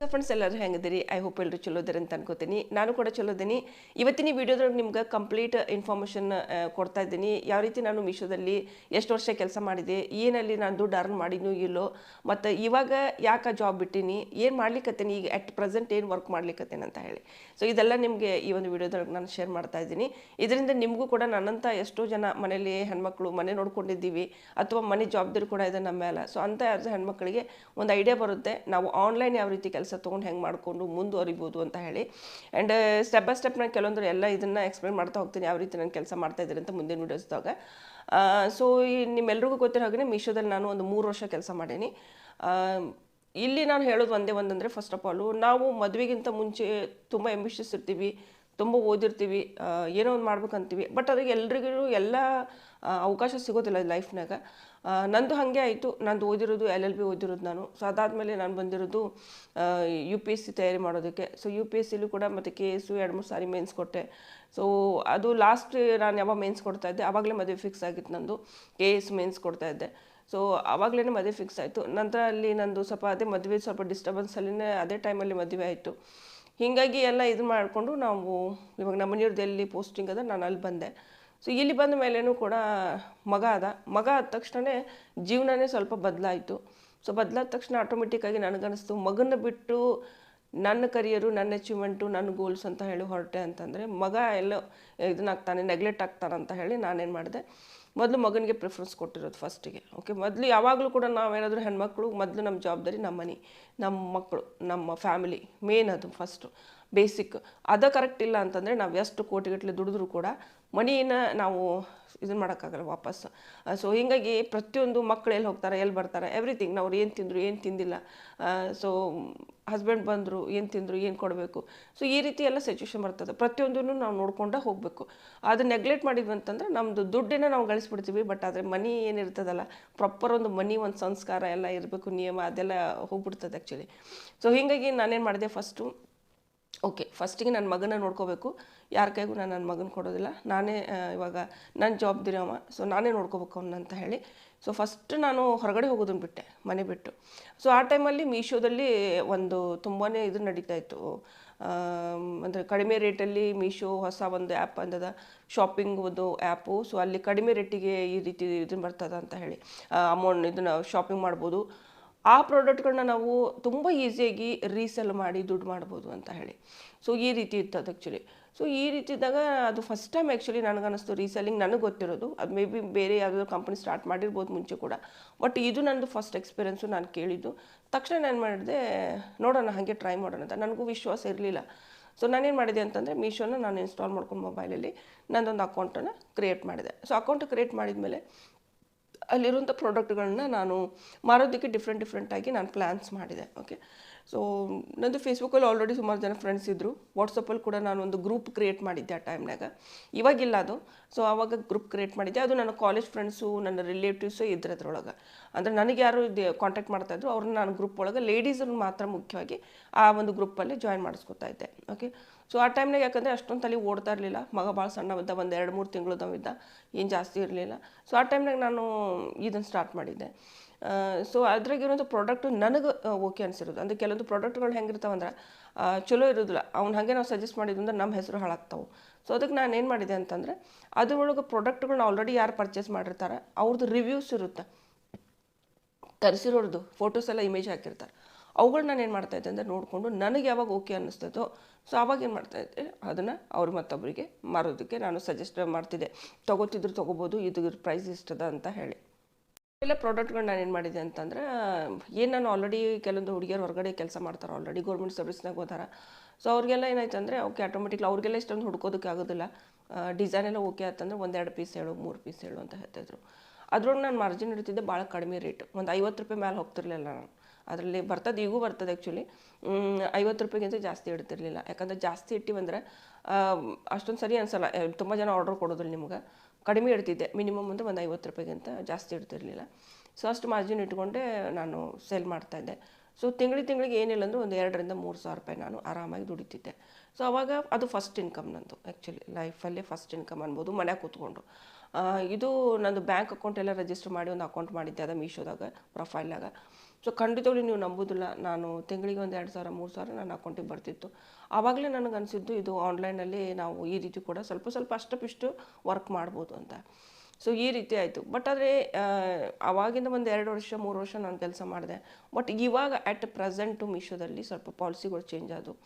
Friends ಎಲ್ಲರೂ ಹೆಂಗದಿರಿ I hope ಎಲ್ಲರೂ ಚಲೋ ಇದ್ದಾರೆ ಅಂತ ಅನ್ಕೋತೀನಿ. ನಾನು ಕೂಡ ಚಲೋ ಇದ್ದೀನಿ. ಇವತ್ತಿನ ವಿಡಿಯೋದೊಳಗೆ ನಿಮ್ಗೆ ಕಂಪ್ಲೀಟ್ ಇನ್ಫಾರ್ಮೇಷನ್ ಕೊಡ್ತಾ ಇದ್ದೀನಿ. ಯಾವ ರೀತಿ ನಾನು ಮೀಶೋದಲ್ಲಿ ಎಷ್ಟು ವರ್ಷ ಕೆಲಸ ಮಾಡಿದೆ, ಏನಲ್ಲಿ ನಾನು ದುಡ್ಡು ಅರ್ನ್ ಮಾಡಿನೂ ಇಲ್ಲೋ, ಮತ್ತು ಇವಾಗ ಯಾಕೆ ಜಾಬ್ ಬಿಟ್ಟೀನಿ, ಏನು ಮಾಡ್ಲಿಕ್ಕತ್ತೀನಿ ಈಗ ಅಟ್ ಪ್ರೆಸೆಂಟ್ ಏನು ವರ್ಕ್ ಮಾಡ್ಲಿಕ್ಕತ್ತೇನೆ ಅಂತ ಹೇಳಿ. ಸೊ ಇದೆಲ್ಲ ನಿಮಗೆ ಈ ಒಂದು ವಿಡಿಯೋದೊಳಗೆ ನಾನು ಶೇರ್ ಮಾಡ್ತಾ ಇದ್ದೀನಿ. ಇದರಿಂದ ನಿಮಗೂ ಕೂಡ ನನ್ನಂಥ ಎಷ್ಟೋ ಜನ ಮನೇಲಿ ಹೆಣ್ಮಕ್ಳು ಮನೆ ನೋಡ್ಕೊಂಡಿದ್ದೀವಿ, ಅಥವಾ ಮನೆ ಜವಾಬ್ದಾರಿ ಕೂಡ ಇದೆ ನಮ್ಮ ಮೇಲೆ ಸೊ ಅಂಥ ಯಾರು ಹೆಣ್ಮಕ್ಳಿಗೆ ಒಂದು ಐಡಿಯಾ ಬರುತ್ತೆ, ನಾವು ಆನ್ಲೈನ್ ಯಾವ ರೀತಿ ಕೆಲಸ ತೊಗೊಂಡು ಹೆಂಗೆ ಮಾಡಿಕೊಂಡು ಮುಂದುವರಿಬೋದು ಅಂತ ಹೇಳಿ. ಆ್ಯಂಡ್ ಸ್ಟೆಪ್ ಬೈ ಸ್ಟೆಪ್ ಕೆಲವೊಂದು ಎಲ್ಲ ಇದನ್ನು ಎಕ್ಸ್ಪ್ಲೇನ್ ಮಾಡ್ತಾ ಹೋಗ್ತೀನಿ, ಯಾವ ರೀತಿ ನಾನು ಕೆಲಸ ಮಾಡ್ತಾ ಇದ್ದೀನಿ ಅಂತ ಮುಂದಿನ ವೀಡಿಯೋಸ್ದಾಗ ಸೊ ಈ ನಿಮ್ಮೆಲ್ರಿಗೂ ಗೊತ್ತಿರೋ ಹಾಗೆ ಮೀಶೋದಲ್ಲಿ ನಾನು ಒಂದು ಮೂರು ವರ್ಷ ಕೆಲಸ ಮಾಡೀನಿ. ಇಲ್ಲಿ ನಾನು ಹೇಳೋದು ಒಂದೇ ಒಂದಂದರೆ ಫಸ್ಟ್ ಆಫ್ ಆಲು ನಾವು ಮದುವೆಗಿಂತ ಮುಂಚೆ ತುಂಬ ಎಂಬಿಷಸ್ ಇರ್ತೀವಿ, ತುಂಬ ಓದಿರ್ತೀವಿ ಏನೋ ಒಂದು ಮಾಡ್ಬೇಕಂತೀವಿ. ಬಟ್ ಅದಕ್ಕೆ ಎಲ್ರಿಗೂ ಎಲ್ಲ ಅವಕಾಶ ಸಿಗೋದಿಲ್ಲ ಲೈಫ್ನಾಗ ನಂದು ಹಾಗೆ ಆಯಿತು. ನಂದು ಓದಿರೋದು ಎಲ್ ಎಲ್ ಬಿ ಓದಿರೋದು ನಾನು. ಸೊ ಅದಾದಮೇಲೆ ನಾನು ಬಂದಿರೋದು ಯು ಪಿ ಎಸ್ ಸಿ ತಯಾರಿ ಮಾಡೋದಕ್ಕೆ. ಸೊ ಯು ಪಿ ಎಸ್ ಸಿಲೂ ಕೂಡ ಮತ್ತು ಕೆ ಎಸ್ಸು ಎರಡು ಮೂರು ಸಾರಿ ಮೇನ್ಸ್ ಕೊಟ್ಟೆ. ಸೊ ಅದು ಲಾಸ್ಟ್ ನಾನು ಯಾವಾಗ ಮೇನ್ಸ್ ಕೊಡ್ತಾ ಇದ್ದೆ? ಆವಾಗಲೇ ಮದುವೆ ಫಿಕ್ಸ್ ಆಗಿತ್ತು ನಂದು. ಕೆ ಎಸ್ ಮೇನ್ಸ್ ಕೊಡ್ತಾ ಇದ್ದೆ. ಸೊ ಆವಾಗಲೇ ಮದುವೆ ಫಿಕ್ಸ್ ಆಯಿತು. ನಂತರ ಅಲ್ಲಿ ನಂದು ಸ್ವಲ್ಪ ಅದೇ ಮದುವೆ ಸ್ವಲ್ಪ ಡಿಸ್ಟರ್ಬೆನ್ಸಲ್ಲಿನೇ ಅದೇ ಟೈಮಲ್ಲಿ ಮದುವೆ ಆಯಿತು. ಹೀಗಾಗಿ ಎಲ್ಲ ಇದು ಮಾಡಿಕೊಂಡು ನಾವು ಇವಾಗ ನಮ್ಮ ಮನೆಯವ್ರದ್ದು ಎಲ್ಲಿ ಪೋಸ್ಟಿಂಗ್ ಅದ, ನಾನು ಅಲ್ಲಿ ಬಂದೆ. ಸೊ ಇಲ್ಲಿ ಬಂದ ಮೇಲೇನೂ ಕೂಡ ಮಗ ಅದ. ಮಗ ಆದ ತಕ್ಷಣ ಜೀವನನೇ ಸ್ವಲ್ಪ ಬದಲಾಯಿತು. ಸೊ ಬದಲಾದ ತಕ್ಷಣ ಆಟೋಮೆಟಿಕ್ಕಾಗಿ ನನಗನ್ನಿಸ್ತು ಮಗನ ಬಿಟ್ಟು ನನ್ನ ಕರಿಯರು ನನ್ನ ಅಚೀವ್ಮೆಂಟು ನನ್ನ ಗೋಲ್ಸ್ ಅಂತ ಹೇಳಿ ಹೊರಟೆ ಅಂತಂದರೆ ಮಗ ಎಲ್ಲೋ ಇದನ್ನಾಗ್ತಾನೆ ನೆಗ್ಲೆಕ್ಟ್ ಆಗ್ತಾನೆ ಅಂತ ಹೇಳಿ ನಾನೇನು ಮಾಡಿದೆ. ಮೊದಲು ಮಗನಿಗೆ ಪ್ರಿಫರೆನ್ಸ್ ಕೊಟ್ಟಿರೋದು ಫಸ್ಟಿಗೆ ಓಕೆ ಮೊದಲು ಯಾವಾಗಲೂ ಕೂಡ ನಾವೇನಾದರೂ ಹೆಣ್ಮಕ್ಳು, ಮೊದಲು ನಮ್ಮ ಜವಾಬ್ದಾರಿ ನಮ್ಮ ಮನೆ, ನಮ್ಮ ಮಕ್ಕಳು, ನಮ್ಮ ಫ್ಯಾಮಿಲಿ ಮೇನ್ ಅದು ಫಸ್ಟು ಬೇಸಿಕ್ ಅದು ಕರೆಕ್ಟ್ ಇಲ್ಲ ಅಂತಂದರೆ ನಾವು ಎಷ್ಟು ಕೋಟಿಗಟ್ಟಲೆ ದುಡಿದ್ರು ಕೂಡ ಮನಿನ ನಾವು ಇದನ್ನು ಮಾಡೋಕ್ಕಾಗಲ್ಲ ವಾಪಸ್. ಸೊ ಹೀಗಾಗಿ ಪ್ರತಿಯೊಂದು ಮಕ್ಕಳು ಎಲ್ಲಿ ಹೋಗ್ತಾರೆ ಎಲ್ಲಿ ಬರ್ತಾರೆ ಎವ್ರಿಥಿಂಗ್ ನಾವು ಏನು ತಿಂದರು ಏನು ತಿಂದಿಲ್ಲ. ಸೊ ಹಸ್ಬೆಂಡ್ ಬಂದರು ಏನು ತಿಂದರು ಏನು ಕೊಡಬೇಕು. ಸೊ ಈ ರೀತಿ ಎಲ್ಲ ಸಿಚುವೇಶನ್ ಬರ್ತದೆ. ಪ್ರತಿಯೊಂದನ್ನು ನಾವು ನೋಡ್ಕೊಂಡೇ ಹೋಗಬೇಕು. ಅದು ನೆಗ್ಲೆಕ್ಟ್ ಮಾಡಿದ್ವಿ ಅಂತಂದ್ರೆ ನಮ್ಮದು ದುಡ್ಡನ್ನ ನಾವು ಗಳಿಸ್ಬಿಡ್ತೀವಿ ಬಟ್ ಆದರೆ ಮನಿ ಏನಿರ್ತದಲ್ಲ ಪ್ರಾಪರ್ ಒಂದು ಮನಿ ಒಂದು ಸಂಸ್ಕಾರ ಎಲ್ಲ ಇರಬೇಕು, ನಿಯಮ ಅದೆಲ್ಲ ಹೋಗ್ಬಿಡ್ತದೆ ಆ್ಯಕ್ಚುಲಿ ಸೊ ಹೀಗಾಗಿ ನಾನೇನು ಮಾಡಿದೆ ಫಸ್ಟು ಓಕೆ ಫಸ್ಟಿಗೆ ನನ್ನ ಮಗನ ನೋಡ್ಕೋಬೇಕು. ಯಾರ ಕೈಗೂ ನಾನು ನನ್ನ ಮಗನ ಕೊಡೋದಿಲ್ಲ. ನಾನೇ ಇವಾಗ ನನ್ನ ಜವಾಬ್ದಾರಿ ಅವ ಸೊ ನಾನೇ ನೋಡ್ಕೋಬೇಕು ಅಂತ ಹೇಳಿ. ಸೊ ಫಸ್ಟ್ ನಾನು ಹೊರಗಡೆ ಹೋಗೋದನ್ನು ಬಿಟ್ಟೆ, ಮನೆ ಬಿಟ್ಟು. ಸೊ ಆ ಟೈಮಲ್ಲಿ ಮೀಶೋದಲ್ಲಿ ಒಂದು ತುಂಬಾ ಇದು ನಡೀತಾ ಇತ್ತು. ಅಂದರೆ ಕಡಿಮೆ ರೇಟಲ್ಲಿ ಮೀಶೋ ಹೊಸ ಒಂದು ಆ್ಯಪ್ ಅಂದದ ಶಾಪಿಂಗ್ ಒಂದು ಆ್ಯಪು ಸೊ ಅಲ್ಲಿ ಕಡಿಮೆ ರೇಟಿಗೆ ಈ ರೀತಿ ಇದನ್ನು ಬರ್ತದ ಅಂತ ಹೇಳಿ. ಅಮೌಂಟ್ ಇದನ್ನು ಶಾಪಿಂಗ್ ಮಾಡ್ಬೋದು. ಆ ಪ್ರಾಡಕ್ಟ್ಗಳನ್ನ ನಾವು ತುಂಬ ಈಸಿಯಾಗಿ ರೀಸೆಲ್ ಮಾಡಿ ದುಡ್ಡು ಮಾಡ್ಬೋದು ಅಂತ ಹೇಳಿ. ಸೊ ಈ ರೀತಿ ಇತ್ತು ಅದು ಆ್ಯಕ್ಚುಲಿ ಸೊ ಈ ರೀತಿ ಇದ್ದಾಗ ಅದು ಫಸ್ಟ್ ಟೈಮ್ ಆ್ಯಕ್ಚುಲಿ ನನಗನ್ನಿಸ್ತು ರೀಸೆಲ್ಲಿಂಗ್ ನನಗೆ ಗೊತ್ತಿರೋದು. ಅದು ಮೇ ಬಿ ಬೇರೆ ಯಾವುದಾದ್ರು ಕಂಪ್ನಿ ಸ್ಟಾರ್ಟ್ ಮಾಡಿರ್ಬೋದು ಮುಂಚೆ ಕೂಡ. ಬಟ್ ಇದು ನನ್ನದು ಫಸ್ಟ್ ಎಕ್ಸ್ಪೀರಿಯೆನ್ಸು ನಾನು ಕೇಳಿದ್ದು. ತಕ್ಷಣ ನಾನು ಮಾಡಿದೆ, ನೋಡೋಣ, ಹಾಗೆ ಟ್ರೈ ಮಾಡೋಣ ಅಂತ. ನನಗೂ ವಿಶ್ವಾಸ ಇರಲಿಲ್ಲ. ಸೊ ನಾನೇನು ಮಾಡಿದೆ ಅಂತಂದರೆ ಮೀಶೋನ ನಾನು ಇನ್ಸ್ಟಾಲ್ ಮಾಡ್ಕೊಂಡು ಮೊಬೈಲಲ್ಲಿ ನಂದೊಂದು ಅಕೌಂಟನ್ನು ಕ್ರಿಯೇಟ್ ಮಾಡಿದೆ. ಸೊ ಅಕೌಂಟ್ ಕ್ರಿಯೇಟ್ ಮಾಡಿದ್ಮೇಲೆ ಅಲ್ಲಿರುವಂಥ ಪ್ರಾಡಕ್ಟ್ಗಳನ್ನ ನಾನು ಮಾರೋದಕ್ಕೆ ಡಿಫ್ರೆಂಟ್ ಡಿಫ್ರೆಂಟಾಗಿ ನಾನು ಪ್ಲ್ಯಾನ್ಸ್ ಮಾಡಿದೆ ಓಕೆ ಸೊ ನಂದು ಫೇಸ್ಬುಕ್ಕಲ್ಲಿ ಆಲ್ರೆಡಿ ಸುಮಾರು ಜನ ಫ್ರೆಂಡ್ಸ್ ಇದ್ದರು ವಾಟ್ಸಪ್ಪಲ್ಲಿ ಕೂಡ ನಾನು ಒಂದು ಗ್ರೂಪ್ ಕ್ರಿಯೇಟ್ ಮಾಡಿದ್ದೆ ಆ ಟೈಮ್ನಾಗ ಇವಾಗಿಲ್ಲ ಅದು. ಸೊ ಆವಾಗ ಗ್ರೂಪ್ ಕ್ರಿಯೇಟ್ ಮಾಡಿದ್ದೆ. ಅದು ನನ್ನ ಕಾಲೇಜ್ ಫ್ರೆಂಡ್ಸು ನನ್ನ ರಿಲೇಟಿವ್ಸು ಇದ್ರ ಅದ್ರೊಳಗೆ. ಅಂದರೆ ನನಗೆ ಯಾರು ಕಾಂಟ್ಯಾಕ್ಟ್ ಮಾಡ್ತಾಯಿದ್ರು ಅವ್ರನ್ನ ನಾನು ಗ್ರೂಪ್ ಒಳಗೆ ಲೇಡೀಸನ್ನು ಮಾತ್ರ ಮುಖ್ಯವಾಗಿ ಆ ಒಂದು ಗ್ರೂಪಲ್ಲಿ ಜಾಯಿನ್ ಮಾಡಿಸ್ಕೊತಾ ಇದ್ದೆ. ಓಕೆ ಸೊ ಆ ಟೈಮ್ನಾಗ ಯಾಕಂದರೆ ಅಷ್ಟೊಂದು ತಲೆ ಓಡ್ತಾ ಇರಲಿಲ್ಲ. ಮಗ ಭಾಳ ಸಣ್ಣವಿದ್ದ, ಒಂದು ಎರಡು ಮೂರು ತಿಂಗಳದವಿದ್ದ ಏನು ಜಾಸ್ತಿ ಇರಲಿಲ್ಲ. ಸೊ ಆ ಟೈಮ್ನಾಗ ನಾನು ಇದನ್ನು ಸ್ಟಾರ್ಟ್ ಮಾಡಿದ್ದೆ. ಸೊ ಅದ್ರಾಗಿರೋಂಥ ಪ್ರಾಡಕ್ಟು ನನಗೆ ಓಕೆ ಅನಿಸಿರೋದು. ಅಂದರೆ ಕೆಲವೊಂದು ಪ್ರಾಡಕ್ಟ್ಗಳು ಹೆಂಗಿರ್ತಾವಂದ್ರೆ ಚಲೋ ಇರೋದಿಲ್ಲ. ಅವ್ನು ಹಾಗೆ ನಾವು ಸಜೆಸ್ಟ್ ಮಾಡಿದ್ರಿಂದ ನಮ್ಮ ಹೆಸರು ಹಾಳಾಗ್ತಾವೆ. ಸೊ ಅದಕ್ಕೆ ನಾನು ಏನು ಮಾಡಿದೆ ಅಂತಂದರೆ, ಅದ್ರೊಳಗೆ ಪ್ರಾಡಕ್ಟ್ಗಳನ್ನ ಆಲ್ರೆಡಿ ಯಾರು ಪರ್ಚೇಸ್ ಮಾಡಿರ್ತಾರೆ ಅವ್ರದ್ದು ರಿವ್ಯೂಸ್ ಇರುತ್ತೆ. ತರಿಸಿರೋರ್ದು ಫೋಟೋಸ್ ಎಲ್ಲ ಇಮೇಜ್ ಹಾಕಿರ್ತಾರೆ. ಅವುಗಳನ್ನ ನಾನು ಏನು ಮಾಡ್ತಾ ಇದ್ದೆ ಅಂದರೆ ನೋಡಿಕೊಂಡು ನನಗೆ ಯಾವಾಗ ಓಕೆ ಅನ್ನಿಸ್ತೈತೋ ಸೊ ಅವಾಗ ಏನು ಮಾಡ್ತಾ ಇದ್ದೆ, ಅದನ್ನು ಅವ್ರು ಮತ್ತೊಬ್ಬರಿಗೆ ಮಾರೋದಕ್ಕೆ ನಾನು ಸಜೆಸ್ಟ್ ಮಾಡ್ತಿದ್ದೆ. ತೊಗೋತಿದ್ರು ತೊಗೋಬೋದು, ಇದು ಪ್ರೈಸ್ ಇಷ್ಟದ ಅಂತ ಹೇಳಿ. ಎಲ್ಲ ಪ್ರಾಡಕ್ಟ್ಗಳು ನಾನು ಏನು ಮಾಡಿದೆ ಅಂತಂದ್ರೆ, ಏನು ನಾನು ಆಲ್ರೆಡಿ ಕೆಲವೊಂದು ಹುಡುಗಿಯರು ಹೊರಗಡೆ ಕೆಲಸ ಮಾಡ್ತಾರೆ ಆಲ್ರೆಡಿ ಗೌರ್ಮೆಂಟ್ ಸರ್ವಿಸ್ನಾಗ ಹೋದಾರ. ಸೊ ಅವ್ರಿಗೆಲ್ಲ ಏನಾಯ್ತು ಅಂದರೆ ಓಕೆ ಆಟೋಮೆಟಿಕ್ಲಿ ಅವ್ರಿಗೆಲ್ಲ ಇಷ್ಟೊಂದು ಹುಡ್ಕೋದಕ್ಕೆ ಆಗೋದಿಲ್ಲ. ಡಿಸೈನ್ ಎಲ್ಲ ಓಕೆ ಆಯ್ತಂದ್ರೆ ಒಂದೆರಡು ಪೀಸ್ ಹೇಳು, ಮೂರು ಪೀಸ್ ಹೇಳು ಅಂತ ಹೇಳ್ತಾಯಿದ್ರು ಅದ್ರೊಳಗೆ ನಾನು ಮಾರ್ಜಿನ್ ಇಡ್ತಿದ್ದೆ ಭಾಳ ಕಡಿಮೆ ರೇಟ್ ಒಂದು ಐವತ್ತು ರೂಪಾಯಿ ಮೇಲೆ ಹೋಗ್ತಿರ್ಲಿಲ್ಲ ನಾನು. ಅದರಲ್ಲಿ ಬರ್ತದೆ ಈಗೂ ಬರ್ತದೆ ಆ್ಯಕ್ಚುಲಿ ಐವತ್ತು ರೂಪಾಯಿಗಿಂತ ಜಾಸ್ತಿ ಇಡ್ತಿರ್ಲಿಲ್ಲ ಯಾಕಂದರೆ ಜಾಸ್ತಿ ಇಟ್ಟಿವಂದ್ರೆ ಅಷ್ಟೊಂದು ಸರಿ ಅನ್ಸಲ್ಲ. ತುಂಬ ಜನ ಆರ್ಡ್ರ್ ಕೊಡೋದಿಲ್ಲ ನಿಮ್ಗೆ. ಕಡಿಮೆ ಇಡ್ತಿದ್ದೆ. ಮಿನಿಮಮ್ ಒಂದು ಒಂದು ಐವತ್ತು ರೂಪಾಯಿಗಿಂತ ಜಾಸ್ತಿ ಇಡ್ತಿರಲಿಲ್ಲ. ಸೊ ಅಷ್ಟು ಮಾರ್ಜಿನ್ ಇಟ್ಕೊಂಡೆ ನಾನು ಸೇಲ್ ಮಾಡ್ತಾಯಿದ್ದೆ ಸೊ ತಿಂಗಳು ತಿಂಗಳಿಗೆ ಏನಿಲ್ಲ ಅಂದ್ರೆ ಒಂದು ಎರಡರಿಂದ ಮೂರು ಸಾವಿರ ರೂಪಾಯಿ ನಾನು ಆರಾಮಾಗಿ ದುಡಿತಿದ್ದೆ. ಸೊ ಅವಾಗ ಅದು ಫಸ್ಟ್ ಇನ್ಕಮ್ ನಂದು. ಆ್ಯಕ್ಚುಲಿ ಲೈಫಲ್ಲೇ ಫಸ್ಟ್ ಇನ್ಕಮ್ ಅನ್ಬೋದು. ಮನ್ಯಾಗ ಕೂತ್ಕೊಂಡು ಇದು ನಂದು ಬ್ಯಾಂಕ್ ಅಕೌಂಟ್ ಎಲ್ಲ ರಿಜಿಸ್ಟರ್ ಮಾಡಿ ಒಂದು ಅಕೌಂಟ್ ಮಾಡಿದ್ದೆ. ಅದ ಮೀಶೋದಾಗ ಪ್ರೊಫೈಲ್ನಾಗ ಸೊ ಖಂಡಿತವಾಗ್ಲೂ ನೀವು ನಂಬೋದಿಲ್ಲ. ನಾನು ತಿಂಗಳಿಗೆ ಒಂದು ಎರಡು ಸಾವಿರ, ಮೂರು ಸಾವಿರ ನನ್ನ ಅಕೌಂಟಿಗೆ ಬರ್ತಿತ್ತು. ಆವಾಗಲೇ ನನಗೆ ಅನಿಸಿದ್ದು ಇದು ಆನ್ಲೈನಲ್ಲಿ ನಾವು ಈ ರೀತಿ ಕೂಡ ಸ್ವಲ್ಪ ಸ್ವಲ್ಪ ಅಷ್ಟಪಿಷ್ಟು ವರ್ಕ್ ಮಾಡ್ಬೋದು ಅಂತ. ಸೊ ಈ ರೀತಿ ಆಯಿತು. ಬಟ್ ಆದರೆ ಆವಾಗಿಂದ ಒಂದು ಎರಡು ವರ್ಷ, ಮೂರು ವರ್ಷ ನಾನು ಕೆಲಸ ಮಾಡಿದೆ. ಬಟ್ ಇವಾಗ ಅಟ್ ಪ್ರೆಸೆಂಟು ಮೀಶೋದಲ್ಲಿ ಸ್ವಲ್ಪ ಪಾಲಿಸಿಗಳು ಚೇಂಜ್ ಆದವು.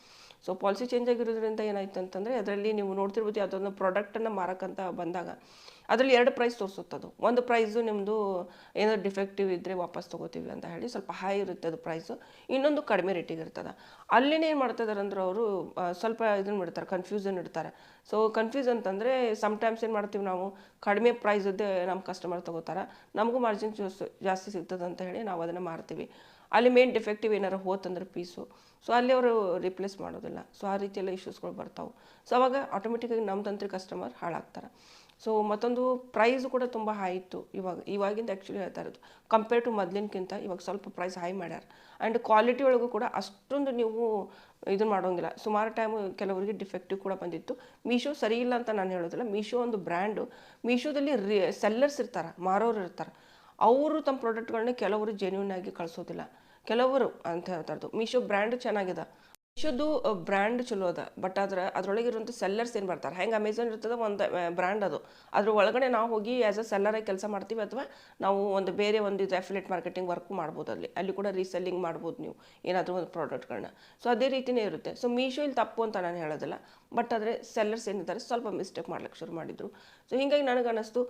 ಸೊ ಪಾಲಿಸಿ ಚೇಂಜ್ ಆಗಿರೋದ್ರಿಂದ ಏನಾಯ್ತು ಅಂತಂದರೆ, ಅದರಲ್ಲಿ ನೀವು ನೋಡ್ತಿರ್ಬೋದು ಯಾವುದೊಂದು ಪ್ರಾಡಕ್ಟನ್ನು ಮಾರಕ್ಕಂತ ಬಂದಾಗ, ಅದರಲ್ಲಿ ಎರಡು ಪ್ರೈಸ್ ತೋರಿಸುತ್ತದು ಒಂದು ಪ್ರೈಸು ನಿಮ್ಮದು ಏನಾದ್ರು ಡಿಫೆಕ್ಟಿವ್ ಇದ್ದರೆ ವಾಪಸ್ ತೊಗೋತೀವಿ ಅಂತ ಹೇಳಿ ಸ್ವಲ್ಪ ಹೈ ಇರುತ್ತೆ ಅದು ಪ್ರೈಸು ಇನ್ನೊಂದು ಕಡಿಮೆ ರೇಟಿಗೆ ಇರ್ತದೆ. ಅಲ್ಲಿನೇ ಏನು ಮಾಡ್ತಿದ್ದಾರೆ ಅಂದ್ರೆ ಅವರು ಸ್ವಲ್ಪ ಇದನ್ನು ಬಿಡ್ತಾರೆ ಕನ್ಫ್ಯೂಸನ್ ಇಡ್ತಾರೆ. ಸೊ ಕನ್ಫ್ಯೂಸ್ ಅಂತಂದರೆ ಸಮ್ಟೈಮ್ಸ್ ಏನು ಮಾಡ್ತೀವಿ ನಾವು, ಕಡಿಮೆ ಪ್ರೈಸದ್ದೇ ನಮ್ಮ ಕಸ್ಟಮರ್ ತೊಗೋತಾರೆ. ನಮಗೂ ಮಾರ್ಜಿನ್ ಜಾಸ್ತಿ ಸಿಗ್ತದೆ ಅಂತ ಹೇಳಿ ನಾವು ಅದನ್ನು ಮಾರ್ತೀವಿ. ಅಲ್ಲಿ ಮೇನ್ ಡಿಫೆಕ್ಟಿವ್ ಏನಾರು ಹೋತಂದ್ರೆ ಪೀಸು ಸೊ ಅಲ್ಲಿ ಅವರು ರಿಪ್ಲೇಸ್ ಮಾಡೋದಿಲ್ಲ. ಸೊ ಆ ರೀತಿಯೆಲ್ಲ ಇಶ್ಯೂಸ್ಗಳು ಬರ್ತಾವೆ. ಸೊ ಅವಾಗ ಆಟೋಮೆಟಿಕ್ಕಾಗಿ ನಮ್ಮ ತಂತ್ರಿ ಕಸ್ಟಮರ್ ಹಾಳಾಗ್ತಾರೆ. ಸೊ ಮತ್ತೊಂದು ಪ್ರೈಸ್ ಕೂಡ ತುಂಬ ಹೈ ಇತ್ತು. ಇವಾಗ, ಇವಾಗಿಂದ ಆ್ಯಕ್ಚುಲಿ ಹೇಳ್ತಾ ಇರೋದು. ಕಂಪೇರ್ ಟು ಮೊದಲಿನಕ್ಕಿಂತ ಇವಾಗ ಸ್ವಲ್ಪ ಪ್ರೈಸ್ ಹೈ ಮಾಡ್ಯಾರ. ಆ್ಯಂಡ್ ಕ್ವಾಲಿಟಿ ಒಳಗೂ ಕೂಡ ಅಷ್ಟೊಂದು ನೀವು ಇದು ಮಾಡೋಂಗಿಲ್ಲ. ಸುಮಾರು ಟೈಮ್ ಕೆಲವರಿಗೆ ಡಿಫೆಕ್ಟಿವ್ ಕೂಡ ಬಂದಿತ್ತು. ಮೀಶೋ ಸರಿ ಇಲ್ಲ ಅಂತ ನಾನು ಹೇಳೋದಿಲ್ಲ. ಮೀಶೋ ಒಂದು ಬ್ರ್ಯಾಂಡು ಮೀಶೋದಲ್ಲಿ ರಿ ಸೆಲ್ಲರ್ಸ್ ಇರ್ತಾರೆ ಮಾರೋರು ಇರ್ತಾರೆ. ಅವರು ತಮ್ಮ ಪ್ರಾಡಕ್ಟ್ಗಳನ್ನ ಕೆಲವರು ಜೆನ್ಯೂನ್ ಆಗಿ ಕಳಿಸೋದಿಲ್ಲ. ಕೆಲವರು ಅಂತ ಹೇಳ್ತಾ ಇರೋದು. ಮೀಶೋ ಬ್ರ್ಯಾಂಡ್ ಚೆನ್ನಾಗಿದೆ. ಮೀಶೋದು ಬ್ರ್ಯಾಂಡ್ ಚಲೋ ಅದ. ಬಟ್ ಆದ್ರೆ ಅದ್ರೊಳಗಿರುವಂಥ ಸೆಲ್ಲರ್ಸ್ ಏನು ಬರ್ತಾರೆ ಹೆಂಗೆ ಅಮೆಝಾನ್ ಇರ್ತದೆ ಒಂದು ಬ್ರ್ಯಾಂಡ್ ಅದು. ಅದ್ರ ಒಳಗಡೆ ನಾವು ಹೋಗಿ ಆ್ಯಸ್ ಅ ಸೆಲ್ಲರಾಗಿ ಕೆಲಸ ಮಾಡ್ತೀವಿ ಅಥವಾ ನಾವು ಒಂದು ಬೇರೆ ಒಂದು ಇದು ಅಫಿಲೇಟ್ ಮಾರ್ಕೆಟಿಂಗ್ ವರ್ಕ್ ಮಾಡ್ಬೋದು ಅಲ್ಲಿ. ಅಲ್ಲಿ ಕೂಡ ರೀಸೆಲ್ಲಿಂಗ್ ಮಾಡ್ಬೋದು ನೀವು. ಏನಾದರೂ ಒಂದು ಪ್ರಾಡಕ್ಟ್ಗಳನ್ನ ಸೊ ಅದೇ ರೀತಿಯೇ ಇರುತ್ತೆ. ಸೊ ಮೀಶೋ ಇಲ್ಲಿ ತಪ್ಪು ಅಂತ ನಾನು ಹೇಳೋದಿಲ್ಲ. ಬಟ್ ಆದರೆ ಸೆಲ್ಲರ್ಸ್ ಏನಿದ್ದಾರೆ ಸ್ವಲ್ಪ ಮಿಸ್ಟೇಕ್ ಮಾಡ್ಲಿಕ್ಕೆ ಶುರು ಮಾಡಿದರು. ಸೊ ಹೀಗಾಗಿ ನನಗೆ ಅನಿಸ್ತು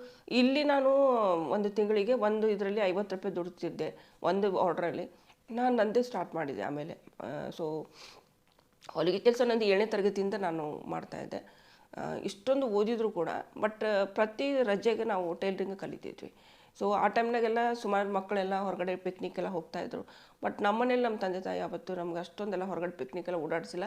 ಇಲ್ಲಿ ನಾನು ಒಂದು ತಿಂಗಳಿಗೆ ಒಂದು ಇದರಲ್ಲಿ ಐವತ್ತು ರೂಪಾಯಿ ದುಡ್ತಿದ್ದೆ ಒಂದು ಆರ್ಡ್ರಲ್ಲಿ ನಾನು ನಂದೇ ಸ್ಟಾರ್ಟ್ ಮಾಡಿದೆ ಆಮೇಲೆ. ಸೊ ಹೊಲಿಗೆ ಕೆಲಸ ನಂದು ಏಳನೇ ತರಗತಿಯಿಂದ ನಾನು ಮಾಡ್ತಾಯಿದ್ದೆ ಇಷ್ಟೊಂದು ಓದಿದ್ರು ಕೂಡ ಬಟ್ ಪ್ರತಿ ರಜೆಗೆ ನಾವು ಟೈಲರಿಂಗ್ ಕಲಿತಿದ್ವಿ ಸೊ ಆ ಟೈಮ್ನಾಗೆಲ್ಲ ಸುಮಾರು ಮಕ್ಕಳೆಲ್ಲ ಹೊರಗಡೆ ಪಿಕ್ನಿಕ್ ಎಲ್ಲ ಹೋಗ್ತಾಯಿದ್ರು ಬಟ್ ನಮ್ಮನೇಲಿ ನಮ್ಮ ತಂದೆ ತಾಯಿ ಯಾವತ್ತು ನಮ್ಗೆ ಅಷ್ಟೊಂದೆಲ್ಲ ಹೊರಗಡೆ ಪಿಕ್ನಿಕ್ ಎಲ್ಲ ಓಡಾಡಿಸಿಲ್ಲ.